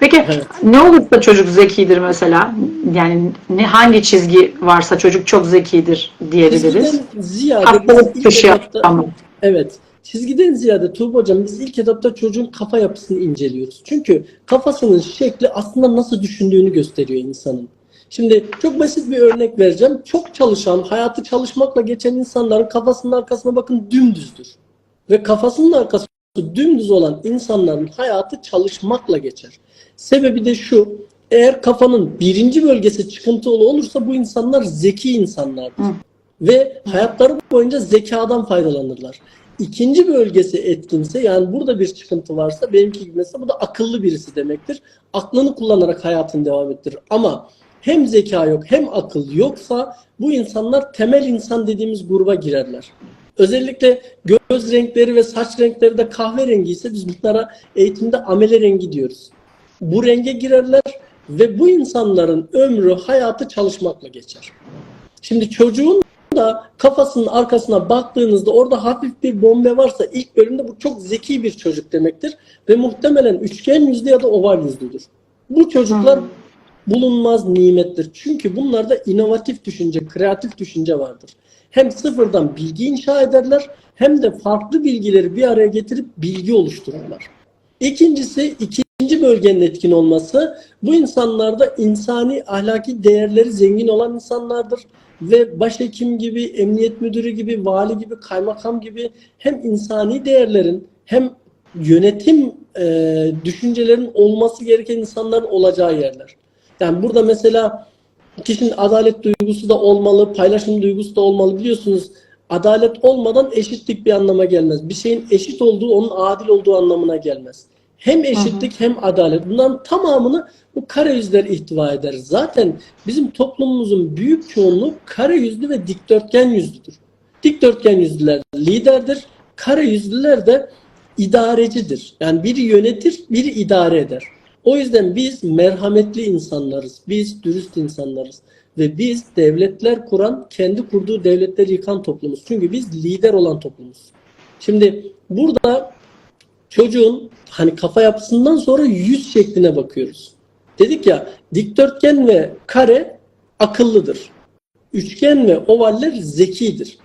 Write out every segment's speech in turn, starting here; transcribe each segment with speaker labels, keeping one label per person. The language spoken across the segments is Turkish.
Speaker 1: Peki
Speaker 2: Evet.
Speaker 1: ne olursa çocuk zekidir mesela? Yani ne hangi çizgi varsa çocuk çok zekidir diyebiliriz.
Speaker 2: Ziyade
Speaker 1: Hastalık dışı ama.
Speaker 2: evet, çizgiden ziyade Tuğba Hocam biz ilk etapta çocuğun kafa yapısını inceliyoruz. Çünkü kafasının şekli aslında nasıl düşündüğünü gösteriyor insanın. Şimdi çok basit bir örnek vereceğim. Çok çalışan, hayatı çalışmakla geçen insanların kafasının arkasına bakın dümdüzdür. Ve kafasının arkası dümdüz olan insanların hayatı çalışmakla geçer. Sebebi de şu, eğer kafanın birinci bölgesi çıkıntılı olursa bu insanlar zeki insanlardır.
Speaker 1: Hı.
Speaker 2: Ve hayatları boyunca zekadan faydalanırlar. İkinci bölgesi etkinse yani burada bir çıkıntı varsa benimki gibi mesela bu da akıllı birisi demektir. Aklını kullanarak hayatını devam ettirir. Ama hem zeka yok hem akıl yoksa bu insanlar temel insan dediğimiz gruba girerler. Özellikle göz renkleri ve saç renkleri de kahverengi ise biz bunlara eğitimde amele rengi diyoruz. Bu renge girerler ve bu insanların ömrü, hayatı çalışmakla geçer. Şimdi çocuğun da kafasının arkasına baktığınızda orada hafif bir bombe varsa ilk bölümde bu çok zeki bir çocuk demektir. Ve muhtemelen üçgen yüzlü ya da oval yüzlüdür. Bu çocuklar
Speaker 1: Hmm.
Speaker 2: bulunmaz nimettir. Çünkü bunlarda inovatif düşünce, kreatif düşünce vardır. Hem sıfırdan bilgi inşa ederler hem de farklı bilgileri bir araya getirip bilgi oluştururlar. İkincisi ikinci bölgenin etkin olması. Bu insanlarda insani ahlaki değerleri zengin olan insanlardır ve başhekim gibi, emniyet müdürü gibi, vali gibi, kaymakam gibi hem insani değerlerin hem yönetim e, düşüncelerin olması gereken insanların olacağı yerler. Yani burada mesela kişinin adalet duygusu da olmalı, paylaşım duygusu da olmalı. Biliyorsunuz adalet olmadan eşitlik bir anlama gelmez. Bir şeyin eşit olduğu onun adil olduğu anlamına gelmez. Hem eşitlik hem adalet. Bunların tamamını bu kare yüzler ihtiva eder. Zaten bizim toplumumuzun büyük çoğunluğu kare yüzlü ve dikdörtgen yüzlüdür. Dikdörtgen yüzlüler liderdir. Kare yüzlüler de idarecidir. Yani biri yönetir, biri idare eder. O yüzden biz merhametli insanlarız. Biz dürüst insanlarız. Ve biz devletler kuran, kendi kurduğu devletleri yıkan toplumuz. Çünkü biz lider olan toplumuz. Şimdi burada çocuğun hani kafa yapısından sonra yüz şekline bakıyoruz. Dedik ya dikdörtgen ve kare akıllıdır. Üçgen ve ovaller zekidir.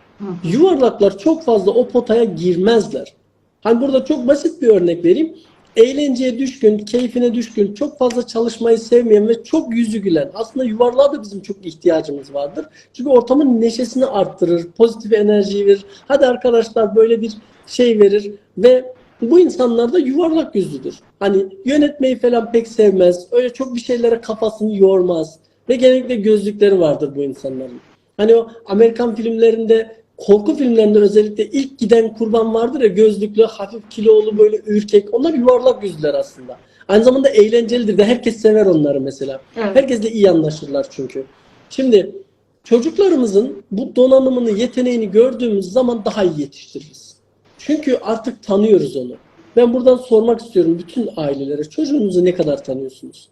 Speaker 2: Yuvarlaklar çok fazla o potaya girmezler. Hani burada çok basit bir örnek vereyim. Eğlenceye düşkün, keyfine düşkün, çok fazla çalışmayı sevmeyen ve çok yüzü gülen. Aslında yuvarlığa da bizim çok ihtiyacımız vardır. Çünkü ortamın neşesini arttırır, pozitif enerjiyi verir. Hadi arkadaşlar böyle bir şey verir ve bu insanlar da yuvarlak yüzlüdür. Hani yönetmeyi falan pek sevmez. Öyle çok bir şeylere kafasını yormaz. Ve genellikle gözlükleri vardır bu insanların. Hani o Amerikan filmlerinde korku filmlerinde özellikle ilk giden kurban vardır ya gözlüklü, hafif kilolu böyle ürkek. Onlar yuvarlak yüzlüler aslında. Aynı zamanda eğlencelidir ve herkes sever onları mesela.
Speaker 1: Evet.
Speaker 2: Herkesle iyi anlaşırlar çünkü. Şimdi çocuklarımızın bu donanımını, yeteneğini gördüğümüz zaman daha iyi yetiştiririz. Çünkü artık tanıyoruz onu. Ben buradan sormak istiyorum bütün ailelere. Çocuğunuzu ne kadar tanıyorsunuz?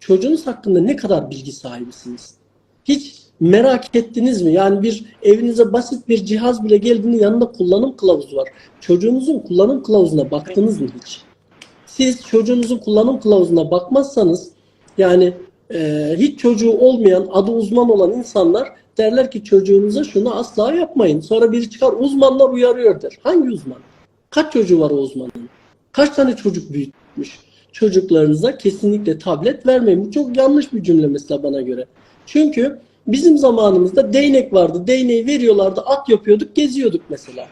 Speaker 2: Çocuğunuz hakkında ne kadar bilgi sahibisiniz? Hiç merak ettiniz mi? Yani bir evinize basit bir cihaz bile geldiğinde yanında kullanım kılavuzu var. Çocuğunuzun kullanım kılavuzuna baktınız mı hiç? Siz çocuğunuzun kullanım kılavuzuna bakmazsanız yani e, hiç çocuğu olmayan, adı uzman olan insanlar derler ki çocuğunuza şunu asla yapmayın. Sonra biri çıkar uzmanlar uyarıyor der. Hangi uzman? Kaç çocuğu var o uzmanın? Kaç tane çocuk büyütmüş? Çocuklarınıza kesinlikle tablet vermeyin. Bu çok yanlış bir cümle mesela bana göre. Çünkü bizim zamanımızda değnek vardı. Değneği veriyorlardı, at yapıyorduk, geziyorduk mesela.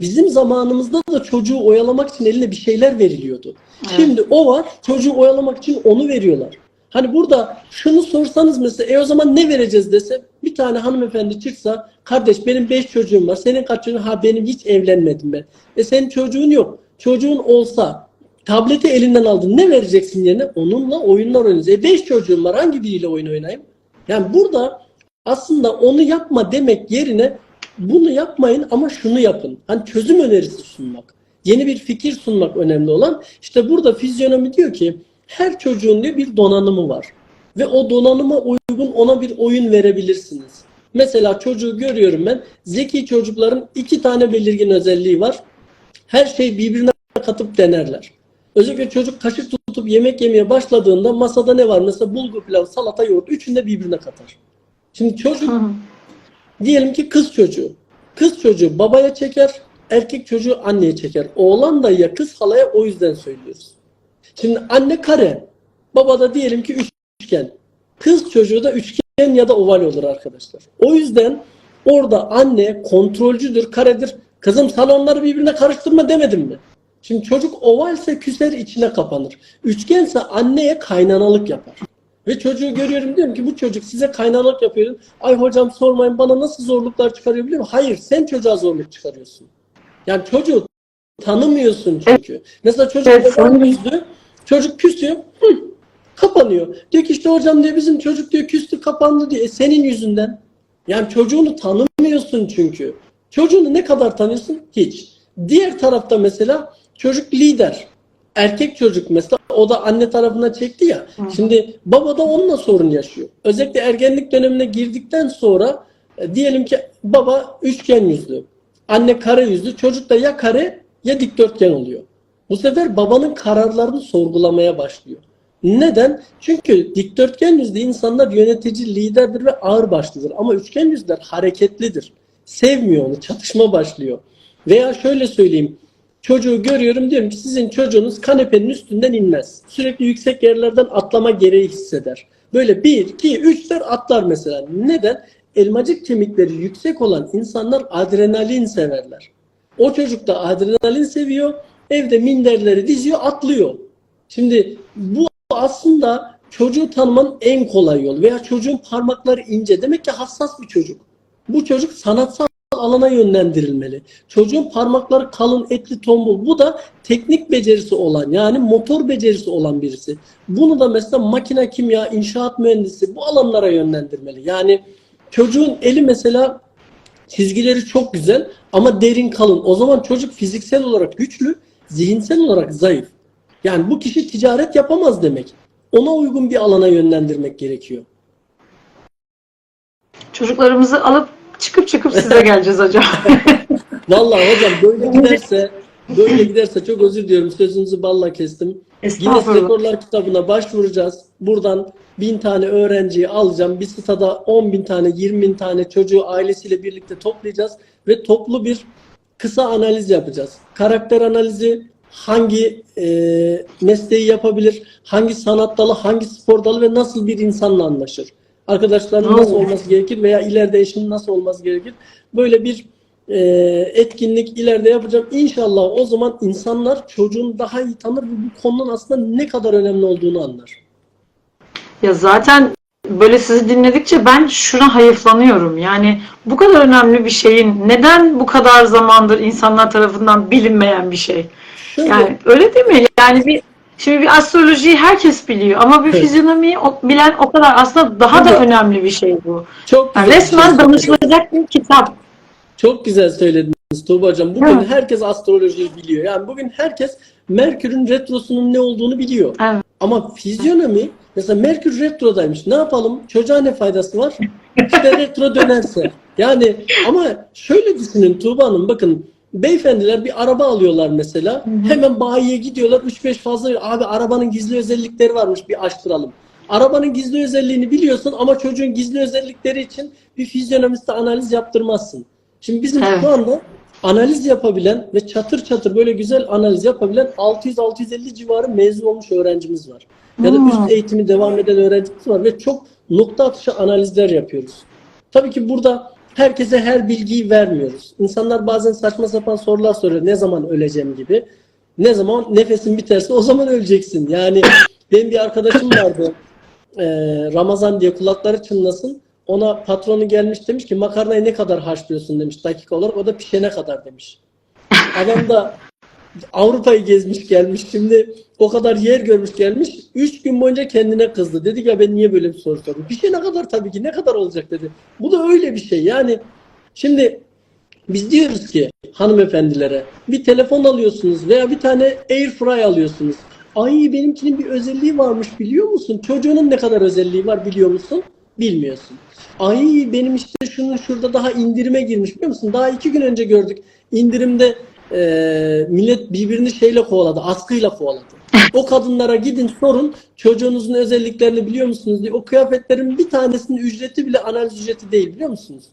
Speaker 2: Bizim zamanımızda da çocuğu oyalamak için eline bir şeyler veriliyordu.
Speaker 1: Evet.
Speaker 2: Şimdi o var, çocuğu oyalamak için onu veriyorlar. Hani burada şunu sorsanız mesela e o zaman ne vereceğiz dese bir tane hanımefendi çıksa kardeş benim beş çocuğum var senin kaç çocuğun ha benim hiç evlenmedim ben. E senin çocuğun yok. Çocuğun olsa tableti elinden aldın ne vereceksin yerine? Onunla oyunlar oynayacaksın. E beş çocuğum var hangi biriyle oyun oynayayım? Yani burada aslında onu yapma demek yerine bunu yapmayın ama şunu yapın. Hani çözüm önerisi sunmak. Yeni bir fikir sunmak önemli olan. İşte burada fizyonomi diyor ki her çocuğun diyor bir donanımı var. Ve o donanıma uygun ona bir oyun verebilirsiniz. Mesela çocuğu görüyorum ben. Zeki çocukların iki tane belirgin özelliği var. Her şeyi birbirine katıp denerler. Özellikle çocuk kaşık tutup yemek yemeye başladığında masada ne var? Mesela bulgur pilav, salata, yoğurt. Üçünü de birbirine katar. Şimdi çocuk
Speaker 1: Hı.
Speaker 2: Diyelim ki kız çocuğu. Kız çocuğu babaya çeker, erkek çocuğu anneye çeker. Oğlan da ya kız halaya o yüzden söylüyoruz. Şimdi anne kare, baba da diyelim ki üçgen. Kız çocuğu da üçgen ya da oval olur arkadaşlar. O yüzden orada anne kontrolcüdür, karedir. Kızım salonları birbirine karıştırma demedim mi? Şimdi çocuk ovalse küser içine kapanır. Üçgense anneye kaynanalık yapar. Ve çocuğu görüyorum diyorum ki bu çocuk size kaynanalık yapıyor. Ay hocam sormayın bana nasıl zorluklar çıkarıyor biliyor musun? Hayır sen çocuğa zorluk çıkarıyorsun. Yani çocuğu tanımıyorsun çünkü. Mesela çocuk
Speaker 1: Evet,
Speaker 2: yüzlü, çocuk küsüyor, hı, kapanıyor. Diyor ki işte hocam diyor bizim çocuk diyor küstü kapandı diyor. E senin yüzünden. Yani çocuğunu tanımıyorsun çünkü. Çocuğunu ne kadar tanıyorsun? Hiç. Diğer tarafta mesela çocuk lider. Erkek çocuk mesela o da anne tarafına çekti ya. Şimdi baba da onunla sorun yaşıyor. Özellikle ergenlik dönemine girdikten sonra e, diyelim ki baba üçgen yüzlü. Anne kare yüzlü. Çocuk da ya kare ya dikdörtgen oluyor. Bu sefer babanın kararlarını sorgulamaya başlıyor. Neden? Çünkü dikdörtgen yüzlü insanlar yönetici, liderdir ve ağır başlıdır. Ama üçgen yüzler hareketlidir. Sevmiyor onu, çatışma başlıyor. Veya şöyle söyleyeyim. Çocuğu görüyorum diyorum ki sizin çocuğunuz kanepenin üstünden inmez. Sürekli yüksek yerlerden atlama gereği hisseder. Böyle bir, iki, üç der atlar mesela. Neden? Elmacık kemikleri yüksek olan insanlar adrenalin severler. O çocuk da adrenalin seviyor. Evde minderleri diziyor, atlıyor. Şimdi bu aslında çocuğu tanımanın en kolay yolu. Veya çocuğun parmakları ince. Demek ki hassas bir çocuk. Bu çocuk sanatsal alana yönlendirilmeli. Çocuğun parmakları kalın, etli, tombul. Bu da teknik becerisi olan yani motor becerisi olan birisi. Bunu da mesela makine, kimya, inşaat mühendisi bu alanlara yönlendirmeli. Yani çocuğun eli mesela çizgileri çok güzel ama derin kalın. O zaman çocuk fiziksel olarak güçlü, zihinsel olarak zayıf. Yani bu kişi ticaret yapamaz demek. Ona uygun bir alana yönlendirmek gerekiyor.
Speaker 1: Çocuklarımızı alıp çıkıp çıkıp size geleceğiz hocam.
Speaker 2: Vallahi hocam böyle giderse böyle giderse çok özür diliyorum sözünüzü balla kestim. Guinness. Rekorlar kitabına başvuracağız. Buradan bin tane öğrenciyi alacağım. Bir stada 10 bin tane, 20 bin tane çocuğu ailesiyle birlikte toplayacağız ve toplu bir kısa analiz yapacağız. Karakter analizi, hangi e, mesleği yapabilir, hangi sanat dalı, hangi spor dalı ve nasıl bir insanla anlaşır. Arkadaşların nasıl olması gerekir veya ileride eşinin nasıl olması gerekir. Böyle bir e, etkinlik ileride yapacağım. İnşallah o zaman insanlar çocuğunu daha iyi tanır ve bu konunun aslında ne kadar önemli olduğunu anlar.
Speaker 1: Ya zaten böyle sizi dinledikçe ben şuna hayıflanıyorum. Yani bu kadar önemli bir şeyin neden bu kadar zamandır insanlar tarafından bilinmeyen bir şey?
Speaker 2: Şöyle,
Speaker 1: Yani öyle değil mi? Yani bir şimdi bir astrolojiyi herkes biliyor ama bir fizyonomiyi o- bilen o kadar aslında daha da önemli bir şey bu.
Speaker 2: çok
Speaker 1: Yani
Speaker 2: güzel bir
Speaker 1: resmen
Speaker 2: şey
Speaker 1: danışılacak bir kitap.
Speaker 2: Çok güzel söylediniz Tuğba Hocam. Bugün
Speaker 1: Evet.
Speaker 2: herkes astrolojiyi biliyor. Yani bugün herkes Merkür'ün retrosunun ne olduğunu biliyor.
Speaker 1: Evet.
Speaker 2: Ama fizyonomi mesela Merkür retrodaymış. Ne yapalım? Çocuğa ne faydası var? İşte retro dönerse. Yani ama şöyle düşünün Tuğba Hanım bakın beyefendiler bir araba alıyorlar mesela. Hemen bayiye gidiyorlar. 3-5 fazla abi arabanın gizli özellikleri varmış bir açtıralım. Arabanın gizli özelliğini biliyorsun ama çocuğun gizli özellikleri için bir fizyonomiste analiz yaptırmazsın. Şimdi bizim
Speaker 1: Evet.
Speaker 2: şu anda analiz yapabilen ve çatır çatır böyle güzel analiz yapabilen 600-650 civarı mezun olmuş öğrencimiz var. Ya da
Speaker 1: Hmm.
Speaker 2: üst eğitimi devam eden öğrencimiz var ve çok nokta atışı analizler yapıyoruz. Tabii ki burada herkese her bilgiyi vermiyoruz. İnsanlar bazen saçma sapan sorular soruyor. Ne zaman öleceğim gibi. Ne zaman nefesin biterse o zaman öleceksin. Yani benim bir arkadaşım vardı. Ee, Ramazan diye kulakları çınlasın. Ona patronu gelmiş demiş ki makarnayı ne kadar haşlıyorsun demiş dakika olarak. O da pişene kadar demiş. Adam da Avrupa'yı gezmiş gelmiş. Şimdi o kadar yer görmüş gelmiş. Üç gün boyunca kendine kızdı. Dedi ya ben niye böyle bir soru sordum? Pişene kadar tabii ki ne kadar olacak dedi. Bu da öyle bir şey. Yani şimdi biz diyoruz ki hanımefendilere bir telefon alıyorsunuz veya bir tane air fry alıyorsunuz. Ay benimkinin bir özelliği varmış biliyor musun? Çocuğunun ne kadar özelliği var biliyor musun? Bilmiyorsun. Ay benim işte şunun şurada daha indirime girmiş biliyor musun? Daha iki gün önce gördük. İndirimde e, millet birbirini şeyle kovaladı, askıyla kovaladı. O kadınlara gidin sorun çocuğunuzun özelliklerini biliyor musunuz diye. O kıyafetlerin bir tanesinin ücreti bile analiz ücreti değil biliyor musunuz?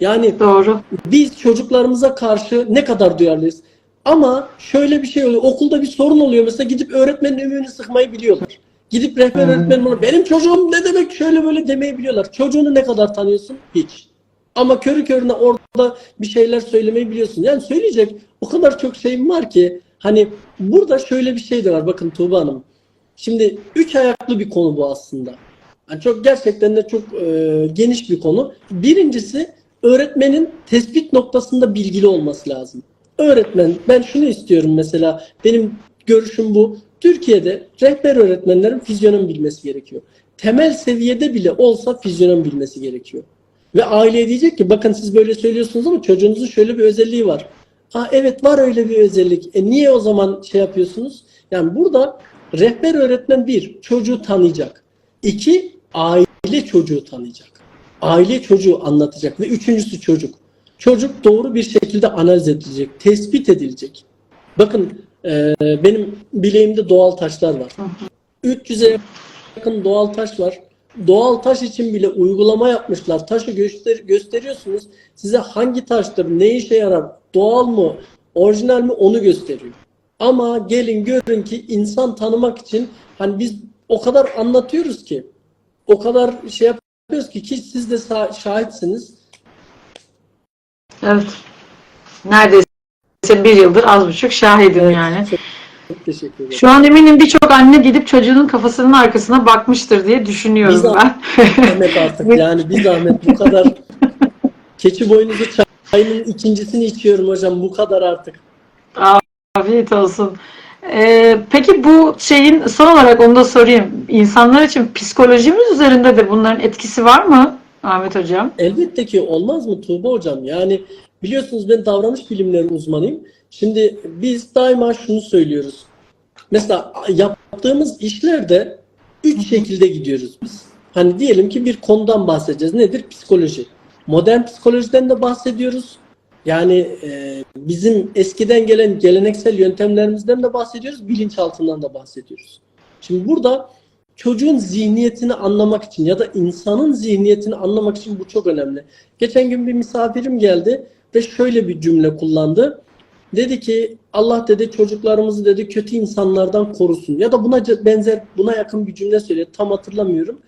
Speaker 2: Yani
Speaker 1: Doğru.
Speaker 2: biz çocuklarımıza karşı ne kadar duyarlıyız. Ama şöyle bir şey oluyor. Okulda bir sorun oluyor. Mesela gidip öğretmenin ümüğünü sıkmayı biliyorlar. Gidip rehber öğretmenin ona benim çocuğum ne demek şöyle böyle demeyi biliyorlar. Çocuğunu ne kadar tanıyorsun? Hiç. Ama körü körüne orada bir şeyler söylemeyi biliyorsun. Yani söyleyecek o kadar çok şeyim var ki hani burada şöyle bir şey de var. Bakın Tuğba Hanım. Şimdi üç ayaklı bir konu bu aslında. Yani çok gerçekten de çok e, geniş bir konu. Birincisi öğretmenin tespit noktasında bilgili olması lazım. Öğretmen ben şunu istiyorum mesela benim görüşüm bu. Türkiye'de rehber öğretmenlerin fizyonom bilmesi gerekiyor. Temel seviyede bile olsa fizyonom bilmesi gerekiyor. Ve aileye diyecek ki bakın siz böyle söylüyorsunuz ama çocuğunuzun şöyle bir özelliği var. Aa, evet var öyle bir özellik. E niye o zaman şey yapıyorsunuz? Yani burada rehber öğretmen bir, çocuğu tanıyacak. İki, aile çocuğu tanıyacak. Aile çocuğu anlatacak. Ve üçüncüsü çocuk. Çocuk doğru bir şekilde analiz edilecek, tespit edilecek. Bakın e, benim bileğimde doğal taşlar var. 300'e yakın doğal taş var. Doğal taş için bile uygulama yapmışlar. Taşı göster gösteriyorsunuz. Size hangi taştır, ne işe yarar, doğal mı, orijinal mi onu gösteriyor. Ama gelin görün ki insan tanımak için hani biz o kadar anlatıyoruz ki, o kadar şey yapıyoruz ki ki siz de şahitsiniz.
Speaker 1: Evet. Neredeyse bir yıldır az buçuk şahidim yani.
Speaker 2: Çok, çok teşekkür ederim.
Speaker 1: Şu an eminim birçok anne gidip çocuğunun kafasının arkasına bakmıştır diye düşünüyorum
Speaker 2: Biz
Speaker 1: ben.
Speaker 2: zahmet artık yani bir zahmet bu kadar keçi boynuzu çayının ikincisini içiyorum hocam bu kadar artık.
Speaker 1: Afiyet olsun. Ee, peki bu şeyin son olarak onu da sorayım. İnsanlar için psikolojimiz üzerinde de bunların etkisi var mı Ahmet Hocam?
Speaker 2: Elbette ki olmaz mı Tuğba hocam? Yani biliyorsunuz ben davranış bilimleri uzmanıyım. Şimdi biz daima şunu söylüyoruz. Mesela yaptığımız işlerde üç şekilde gidiyoruz biz. Hani diyelim ki bir konudan bahsedeceğiz. Nedir? Psikoloji. Modern psikolojiden de bahsediyoruz. Yani e, bizim eskiden gelen geleneksel yöntemlerimizden de bahsediyoruz. Bilinçaltından da bahsediyoruz. Şimdi burada çocuğun zihniyetini anlamak için ya da insanın zihniyetini anlamak için bu çok önemli. Geçen gün bir misafirim geldi ve şöyle bir cümle kullandı. Dedi ki Allah dedi çocuklarımızı dedi kötü insanlardan korusun. Ya da buna benzer buna yakın bir cümle söyledi. Tam hatırlamıyorum.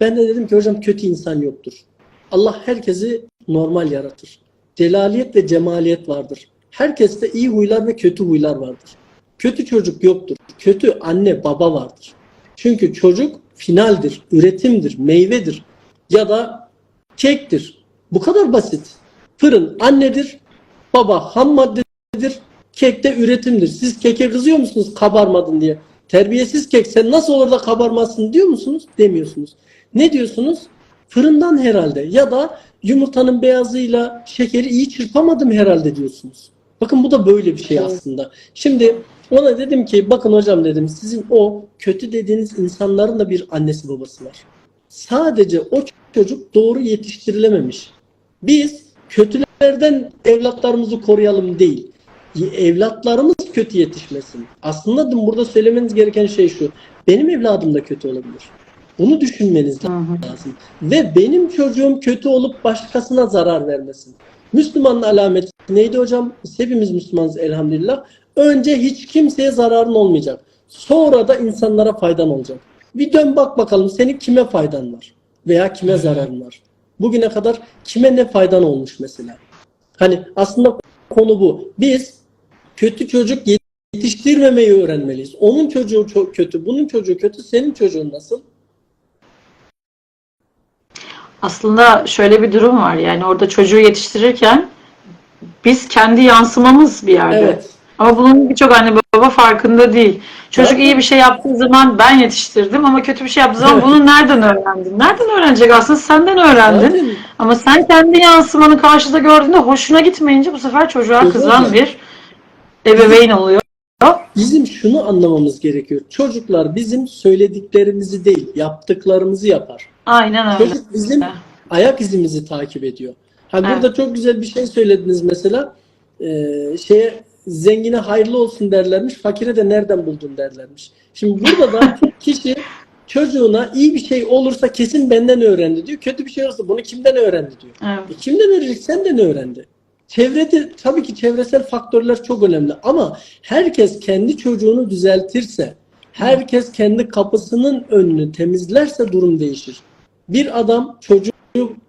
Speaker 2: Ben de dedim ki hocam kötü insan yoktur. Allah herkesi normal yaratır. Celaliyet ve cemaliyet vardır. Herkeste iyi huylar ve kötü huylar vardır. Kötü çocuk yoktur. Kötü anne baba vardır. Çünkü çocuk finaldir, üretimdir, meyvedir ya da kektir. Bu kadar basit. Fırın annedir, baba ham maddedir, kek de üretimdir. Siz keke kızıyor musunuz kabarmadın diye? Terbiyesiz kek sen nasıl olur da kabarmazsın diyor musunuz? Demiyorsunuz. Ne diyorsunuz? Fırından herhalde ya da yumurtanın beyazıyla şekeri iyi çırpamadım herhalde diyorsunuz. Bakın bu da böyle bir şey aslında. Şimdi ona dedim ki bakın hocam dedim sizin o kötü dediğiniz insanların da bir annesi babası var. Sadece o çocuk doğru yetiştirilememiş. Biz kötülerden evlatlarımızı koruyalım değil. Evlatlarımız kötü yetişmesin. Aslında burada söylemeniz gereken şey şu. Benim evladım da kötü olabilir. Bunu düşünmeniz lazım. Ve benim çocuğum kötü olup başkasına zarar vermesin. Müslümanın alameti neydi hocam? Biz hepimiz Müslümanız elhamdülillah. Önce hiç kimseye zararın olmayacak. Sonra da insanlara faydan olacak. Bir dön bak bakalım senin kime faydan var? Veya kime zararın var? Bugüne kadar kime ne faydan olmuş mesela? Hani aslında konu bu. Biz kötü çocuk yetiştirmemeyi öğrenmeliyiz. Onun çocuğu çok kötü, bunun çocuğu kötü, senin çocuğun nasıl?
Speaker 1: Aslında şöyle bir durum var. Yani orada çocuğu yetiştirirken biz kendi yansımamız bir yerde.
Speaker 2: Evet.
Speaker 1: Ama bunun birçok anne baba farkında değil. Çocuk
Speaker 2: Evet.
Speaker 1: iyi bir şey yaptığı zaman ben yetiştirdim ama kötü bir şey yaptığı zaman
Speaker 2: Evet.
Speaker 1: bunu nereden öğrendin? Nereden öğrenecek aslında? Senden öğrendin.
Speaker 2: Zaten
Speaker 1: Ama sen kendi yansımanı karşıda gördüğünde hoşuna gitmeyince bu sefer çocuğa
Speaker 2: Hocam.
Speaker 1: kızan bir ebeveyn oluyor.
Speaker 2: Bizim şunu anlamamız gerekiyor. Çocuklar bizim söylediklerimizi değil, yaptıklarımızı yapar.
Speaker 1: Aynen öyle.
Speaker 2: Çocuk bizim ayak izimizi takip ediyor. Ha
Speaker 1: Evet.
Speaker 2: burada çok güzel bir şey söylediniz mesela. Ee, şeye zengine hayırlı olsun derlermiş, fakire de nereden buldun derlermiş. Şimdi burada da kişi çocuğuna iyi bir şey olursa kesin benden öğrendi diyor. Kötü bir şey olursa bunu kimden öğrendi diyor.
Speaker 1: Evet.
Speaker 2: E kimden öğrenecek? Senden öğrendi. Çevrede tabii ki çevresel faktörler çok önemli ama herkes kendi çocuğunu düzeltirse, herkes kendi kapısının önünü temizlerse durum değişir. Bir adam çocuğu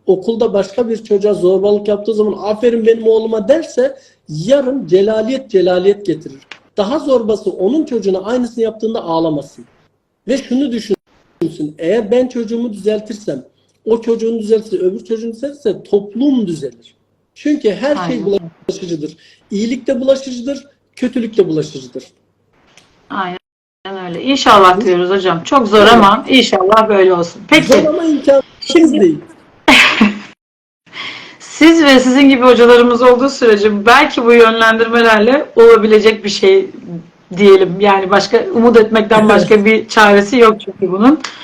Speaker 2: okulda başka bir çocuğa zorbalık yaptığı zaman aferin benim oğluma derse yarın celaliyet celaliyet getirir. Daha zorbası onun çocuğuna aynısını yaptığında ağlamasın. Ve şunu düşünsün. Eğer ben çocuğumu düzeltirsem, o çocuğunu düzeltirse, öbür çocuğunu düzeltirse toplum düzelir. Çünkü her şey
Speaker 1: Aynen.
Speaker 2: bulaşıcıdır. İyilik de bulaşıcıdır, kötülük de bulaşıcıdır.
Speaker 1: Aynen öyle. İnşallah diyoruz hocam. Çok zor ama inşallah böyle olsun. Peki.
Speaker 2: Zor ama imkansız değil.
Speaker 1: Siz ve sizin gibi hocalarımız olduğu sürece belki bu yönlendirmelerle olabilecek bir şey diyelim. Yani başka umut etmekten başka bir çaresi yok çünkü bunun.